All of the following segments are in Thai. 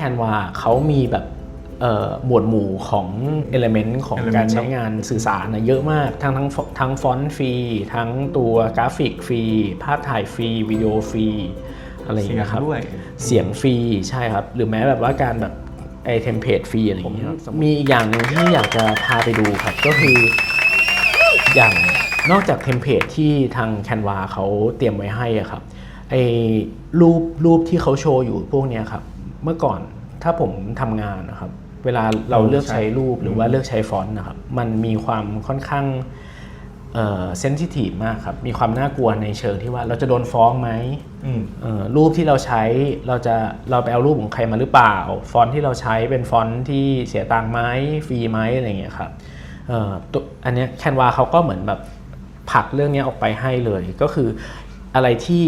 Canva เขามีแบบเอ่อหมวดหมู่ของ Element ของ Element การใช้งานสื่อสารนะเยอะมาก ทั้งทั้งทั้งฟอนต์ฟรี ทั้งตัวกราฟิกฟรี ภาพถ่ายฟรี วิดีโอฟรี อะไรอย่างเงี้ยครับ เสียงด้วยเสียงฟรี ใช่ครับ หรือแม้แบบว่าการแบบไอเทมเพลตฟรีอะไรอย่างเงี้ยครับมีอีกอย่างหนึ่งที่อยากจะพาไปดูครับ ก็คือ อย่างนอกจากเทมเพลตที่ทาง Canva เขาเตรียมไว้ให้อะครับไอ้รูปรูปที่เขาโชว์อยู่พวกเนี้ยครับ เมื่อก่อนถ้าผมทำงานนะครับ เวลาเราเลือกใช้รูปหรือว่าเลือกใช้ฟอนต์นะครับ มันมีความค่อนข้างเซนซิทีฟมากครับ มีความน่ากลัวในเชิงที่ว่าเราจะโดนฟ้องไหมอืมเอ่อรูปที่เราใช้เราจะเราไปเอารูปของใครมาหรือเปล่า ฟอนต์ที่เราใช้เป็นฟอนต์ที่เสียตังค์ไหมฟรีไหมอะไรอย่างเงี้ยครับเอ่อตัวอันเนี้ยแคนวาเขาก็เหมือนแบบผลักเรื่องเนี้ยออกไปให้เลย ก็คืออะไรที่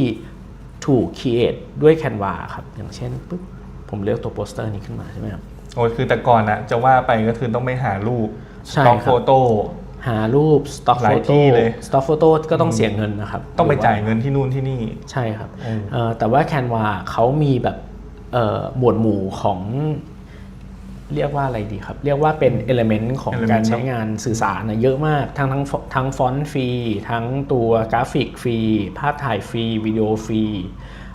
ถูก create ด้วย Canva ครับ อย่างเช่นปุ๊บ ผมเลือกตัวโปสเตอร์นี้ขึ้นมาใช่ไหมครับโอ้ยคือแต่ก่อนอะจะว่าไปก็คือต้องไม่หารูปใช่ต้องครับโฟโต้ หารูป stock หลาย photo ที่เลย stock photo ก็ต้องเสียเงินนะครับต้องไปหรืว่จ่ายเงินที่นู่นที่นี่ ใช่ครับอืม เอ่อแต่ว่า Canva เขามีแบบเอ่อหมวดหมู่ของเรียกว่าอะไรดีครับ เรียกว่าเป็น Element ของ Element การใช้งานสื่อสารนะเยอะมากทั้งทั้งทั้งฟอนต์ฟรี ทั้งตัวกราฟิกฟรี ภาพถ่ายฟรี วิดีโอฟรี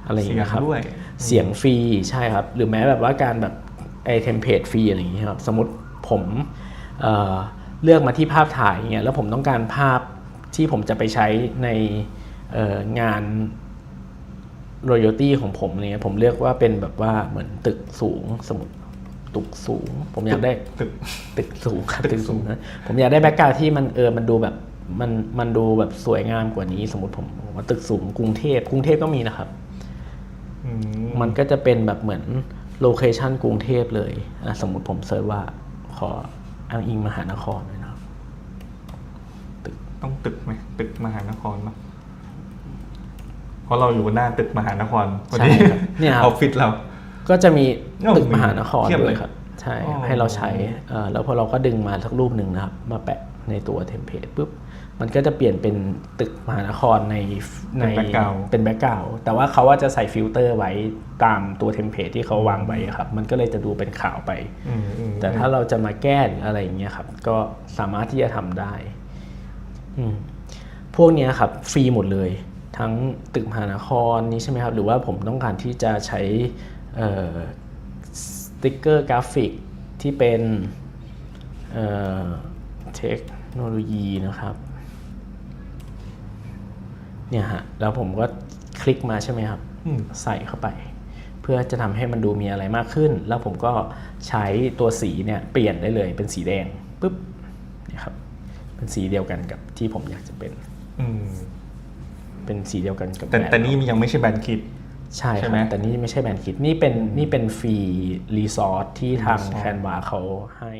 อะไรอย่างเงี้ยครับเสียงด้วยเสียงฟรีใช่ครับ หรือแม้แบบว่าการแบบไอเทมเพลตฟรีอะไรอย่างเงี้ยครับสมมติผมเอ่อเลือกมาที่ภาพถ่ายอย่างเงี้ยแล้วผมต้องการภาพที่ผมจะไปใช้ในเอ่องาน royalty ของผมอะไรเงี้ยผมเลือกว่าเป็นแบบว่าเหมือนตึกสูงสมมติตึกสูง ผมอยากได้ตึกตึกสูงครับตึกตึกสูงสูงนะผมอยากได้แบ็กกราวที่มันเออมันดูแบบมันมันดูแบบสวยงามกว่านี้ สมมติผมผมว่าตึกสูงกรุงเทพกรุงเทพก็มีนะครับอื มมันก็จะเป็นแบบเหมือนโลเคชันกรุงเทพเลยอะสมมติผมเซิร์ชว่าขออ้างอิงมหานครหน่อยนะครับต้องตึกไหมตึกมหานครเนอะเพราะเราอยู่หน้าตึกมหานครพอดีใช่ครับเนี่ยครับออฟฟิศเรา ก็จะมีโอ้ตึกมหานครเทียบด้เลวยยครับ ใช่อ๋อให้เราใช้เอ่อแล้วพอเราก็ดึงมาสักรูปหนึ่งนะครับ มาแปะ ในตัวเทมเพลตปุ๊บมันก็จะเปลี่ยนเป็นตึกมหานครในในเป็น background เป็นแบ็กกราวแต่ว่าเขาว่าจะใส่ฟิลเตอร์ไว้ตามตัวเทมเพลตที่เขาวางไว้ครับ มันก็เลยจะดูเป็นขาวไปอืมอืมแต่ถ้าเราจะมาแก้หรืออะไรอย่างเงี้ยครับ ก็สามารถที่จะทำได้อืมพวกเนี้ยครับฟรีหมดเลย ทั้งตึกมหานครนี้ใช่ไหมครับ หรือว่าผมต้องการที่จะใช้เอ่อสติกเกอร์กราฟิกที่เป็น เอ่อเทคโนโลยีนะครับ เนี่ยฮะ แล้วผมก็คลิกมาใช่ไหมครับอืมใส่เข้าไป เพื่อจะทำให้มันดูมีอะไรมากขึ้น แล้วผมก็ใช้ตัวสีเนี่ยเปลี่ยนได้เลยเป็นสีแดงปุ๊บเนี่ยครับ เป็นสีเดียวกันกับที่ผมอยากจะเป็นอืมเป็นสีเดียวกันกับแต่แบรนด์แต่นี่มันยังไม่ใช่แบรนด์คิดใช่คใช่รับไหมแต่นี่ไม่ใช่แบรนด์คิดนี่เป็นนี่เป็นฟรีรีซอร์ทที่ทางรีซอร์ทแคนวาเขาให้